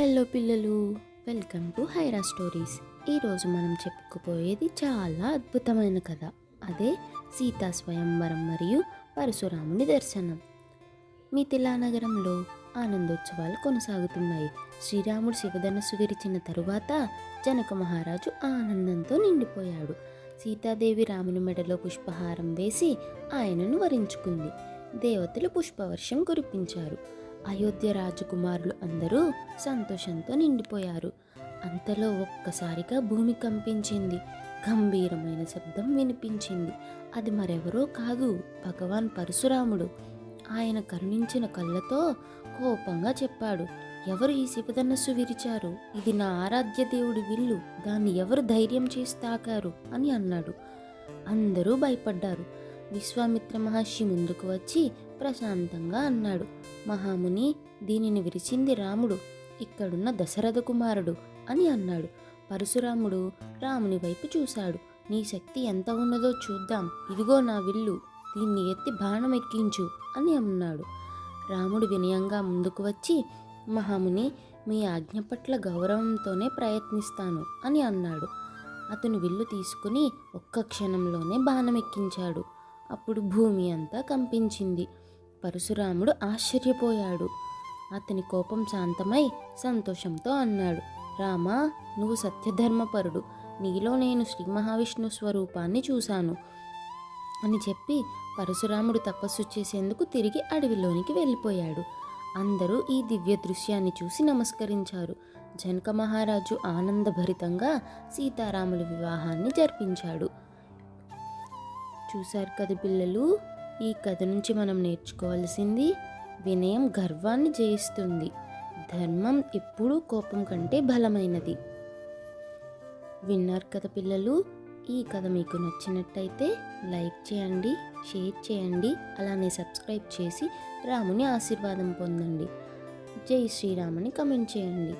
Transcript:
Hello పిల్లలు welcome to హైరా stories. ఈరోజు మనం చెప్పుకుపోయేది చాలా అద్భుతమైన కథ. అదే సీతా స్వయంవరం మరియు పరశురాముని దర్శనం. మిథిలా నగరంలో ఆనందోత్సవాలు కొనసాగుతున్నాయి. శ్రీరాముడు శివధనస్సు విరిచిన తరువాత జనక మహారాజు ఆనందంతో నిండిపోయాడు. సీతాదేవి రాముని మెడలో పుష్పహారం వేసి ఆయనను వరించుకుంది. దేవతలు పుష్పవర్షం కురిపించారు. అయోధ్య రాజకుమారులు అందరూ సంతోషంతో నిండిపోయారు. అంతలో ఒక్కసారిగా భూమి కంపించింది. గంభీరమైన శబ్దం వినిపించింది. అది మరెవరో కాదు భగవాన్ పరశురాముడు. ఆయన కరుణించిన కళ్ళతో కోపంగా చెప్పాడు ఎవరు ఈ శివధనస్సు విరిచారు ఇది నా ఆరాధ్య దేవుడి విల్లు. దాన్ని ఎవరు ధైర్యం చేసి తాకారు? అని అన్నాడు. అందరూ భయపడ్డారు. విశ్వామిత్ర మహర్షి ముందుకు వచ్చి ప్రశాంతంగా అన్నాడు. మహాముని దీనిని విరిచింది రాముడు. ఇక్కడున్న దశరథ కుమారుడు అని అన్నాడు. పరశురాముడు రాముని వైపు చూశాడు. నీ శక్తి ఎంత ఉన్నదో చూద్దాం. ఇదిగో నా విల్లు. దీన్ని ఎత్తి బాణం ఎక్కించు అని అన్నాడు. రాముడు వినయంగా ముందుకు వచ్చి మహాముని మీ ఆజ్ఞ పట్ల గౌరవంతోనే ప్రయత్నిస్తాను అని అన్నాడు. అతను విల్లు తీసుకుని ఒక్క క్షణంలోనే బాణం ఎక్కించాడు. అప్పుడు భూమి అంతా కంపించింది. పరశురాముడు ఆశ్చర్యపోయాడు. అతని కోపం శాంతమై సంతోషంతో అన్నాడు రామా నువ్వు సత్యధర్మపరుడు. నీలో నేను శ్రీ మహావిష్ణు స్వరూపాన్ని చూశాను అని చెప్పి పరశురాముడు తపస్సు చేసేందుకు తిరిగి అడవిలోనికి వెళ్ళిపోయాడు. అందరూ ఈ దివ్య దృశ్యాన్ని చూసి నమస్కరించారు. జనక మహారాజు ఆనందభరితంగా సీతారాముల వివాహాన్ని జరిపించాడు. చూశారు కదా పిల్లలు? ఈ కథ నుంచి మనం నేర్చుకోవాల్సింది వినయం గర్వాన్ని జయిస్తుంది. ధర్మం ఎప్పుడూ కోపం కంటే బలమైనది. విన్నారు కదా పిల్లలు ఈ కథ మీకు నచ్చినట్టయితే లైక్ చేయండి షేర్ చేయండి అలానే సబ్స్క్రైబ్ చేసి రాముని ఆశీర్వాదం పొందండి. జై శ్రీరాముని కమెంట్ చేయండి.